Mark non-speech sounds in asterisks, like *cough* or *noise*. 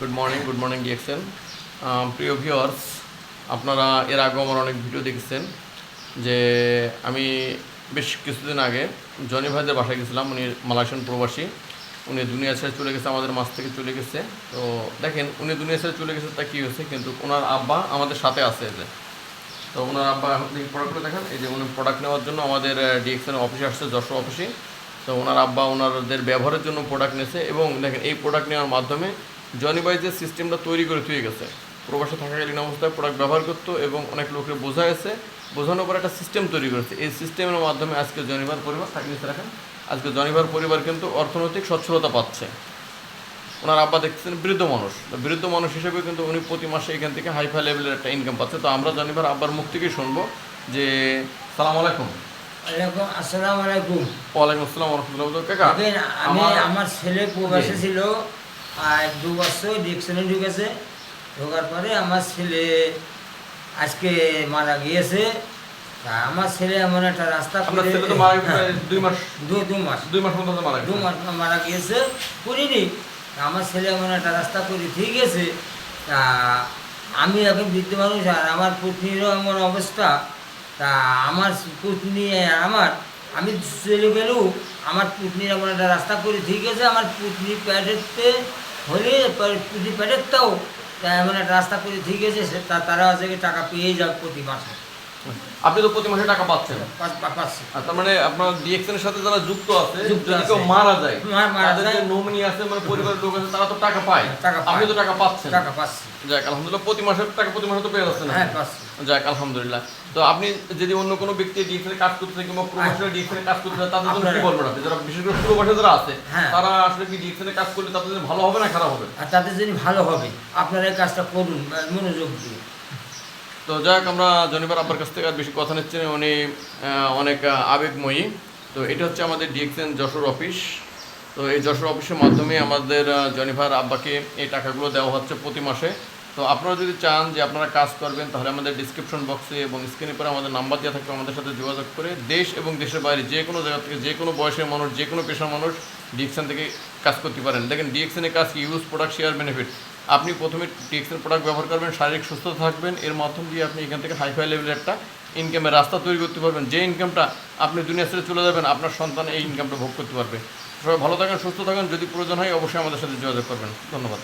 Good morning good morning ডিএক্সেল প্রিয় viewers আপনারা এর আগেও আমার অনেক ভিডিও দেখেছেন যে আমি বেশ কিছুদিন আগে জনি ভাইদের বাসায় গেছিলাম। উনি মালয়েশিয়ান প্রবাসী। উনি দুনিয়া ছেড়ে চলে গেছে, আমাদের মাছ থেকে চলে গেছে। তো দেখেন, উনি দুনিয়া ছেড়ে চলে গেছে, তা কী হয়েছে? কিন্তু ওনার আব্বা আমাদের সাথে আছে যে। তো ওনার আব্বা থেকে প্রোডাক্টগুলো দেখেন। এই যে উনি প্রোডাক্ট নেওয়ার জন্য আমাদের ডিএক্সএন অফিসে আসছে, যশোর অফিসে তো ওনার আব্বা ওনাদের ব্যবহারের জন্য প্রোডাক্ট নিয়েছে এবং দেখেন, এই প্রোডাক্ট নেওয়ার মাধ্যমে জনি ভাই যে সিস্টেমটা তৈরি করে থুয়ে গেছে প্রবাসে থাকাকালীন অবস্থায় প্রোডাক্ট ব্যবহার করতো এবং অনেক লোকের বোঝাইছে বোঝানোর পর একটা সিস্টেম তৈরি করেছে। এই সিস্টেমের মাধ্যমে আজকে জনিবার পরিবার থাকি নিচে রাখেন আজকে জনিবার পরিবার কিন্তু অর্থনৈতিক সচ্ছলতা পাচ্ছে। ওনার আব্বা দেখতেছেন বৃদ্ধ মানুষ। বৃদ্ধ মানুষ হিসেবে কিন্তু উনি প্রতি মাসে এখান থেকে হাইফাই লেভেলের একটা ইনকাম পাচ্ছে। তো আমরা জনিবার আব্বার মুখ থেকেই শুনব যে সালাম আলাইকুম। আসসালামু আলাইকুম। ওয়ালাইকুম আসসালাম রহমতুল্লাহ কাকা আমি আমার- আমার ছেলে প্রবাসে ছিল আর দু বছর ডিকশনে ঢুকেছে ঢোকার পরে আমার ছেলে আজকে মারা গিয়েছে। তা আমার ছেলে এমন একটা রাস্তা আপনার ছেলে তো মারা গেছে প্রায় দুই মাস *laughs* দু দু মাস। দুই মাস মতো মারা দু মাস মারা গিয়েছে করিনি। আমার ছেলে এমন একটা রাস্তা করে ঠিক আছে তা আমি এখন বৃদ্ধ মানুষ আর আমার পত্নীরও এমন অবস্থা। তা আমার পত্নী আমার আমি চলে গেলেও আমার পুতনির এমন একটা রাস্তা করে ঠিক আছে আমার পুতনি প্যাডেরতে হলে পরে পুতনি প্যাডেরটাও তা এমন একটা রাস্তা করে ঠিক আছে সে তারা আছে টাকা পেয়ে যাবে প্রতি মাসে। আপনি তো প্রতি মাসে টাকা পাচ্ছেন। তার মানে আপনার ডিএক্সএন এর সাথে যারা যুক্ত আছে যদি। কেউ মারা যায় তাদের নমিনি আছে মানে পরিবারের লোক আছে তারা তো টাকা পায়। পায়। আপনি তো টাকা পাচ্ছেন। টাকা পাচ্ছে। যাক আলহামদুলিল্লাহ প্রতি মাসের টাকা প্রতি মাসে তো পেয়ে যাচ্ছেন হ্যাঁ পাচ্ছে। যাক আলহামদুলিল্লাহ। তো আপনি যদি অন্য কোনো ব্যক্তি ডিএক্সএন কাজ করতে চায় কিংবা প্রবাসীরা ডিএক্সএন কাজ করতে চায় তাদের জন্য কি বলবেন আপনি? যারা বিশেষ করে প্রবাসী যারা আছে হ্যাঁ। তারা আসলে কি ডিএক্সএন কাজ করলে তাদের জন্য ভালো হবে না খারাপ হবে? আর তাদের জন্য ভালো হবে। আপনারা এই কাজটা করুন মনোযোগ দিয়ে। তো যাক আমরা জনিবার আব্বার কাছ থেকে আর বেশি কথা নিচ্ছি উনি অনেক আবেগময়ী। তো এটা হচ্ছে আমাদের ডিএক্সএন যশোর অফিস। তো এই যশোর অফিসের মাধ্যমে আমাদের আহ, জনিভার আব্বাকে এই টাকাগুলো দেওয়া হচ্ছে প্রতি মাসে। তো আপনারা যদি চান যে আপনারা কাজ করবেন, তাহলে আমাদের ডিসক্রিপশন বক্সে এবং স্ক্রিনে পরে আমাদের নাম্বার দেওয়া থাকবে, আমাদের সাথে যোগাযোগ করে দেশ এবং দেশের বাইরে যে কোনো জায়গা থেকে, যে কোনো বয়সের মানুষ, যে কোনো পেশার মানুষ ডিএক্সএন থেকে কাজ করতে পারেন। দেখেন ডিএক্সএনের কাজ কি? ইউজ প্রোডাক্ট শেয়ার বেনিফিট আপনি প্রথমে ডিএক্সএন প্রোডাক্ট ব্যবহার করবেন, শারীরিক সুস্থ থাকবেন, এর মাধ্যম দিয়ে আপনি এখান থেকে হাইফাই লেভেলের একটা ইনকামের রাস্তা তৈরি করতে পারবেন। যে ইনকামটা আপনি দুনিয়া ছেড়ে চলে যাবেন, আপনার সন্তান এই ইনকামটা ভোগ করতে পারবে। সবাই ভালো থাকেন, সুস্থ থাকেন, যদি প্রয়োজন হয় অবশ্যই আমাদের সাথে যোগাযোগ করবেন। ধন্যবাদ।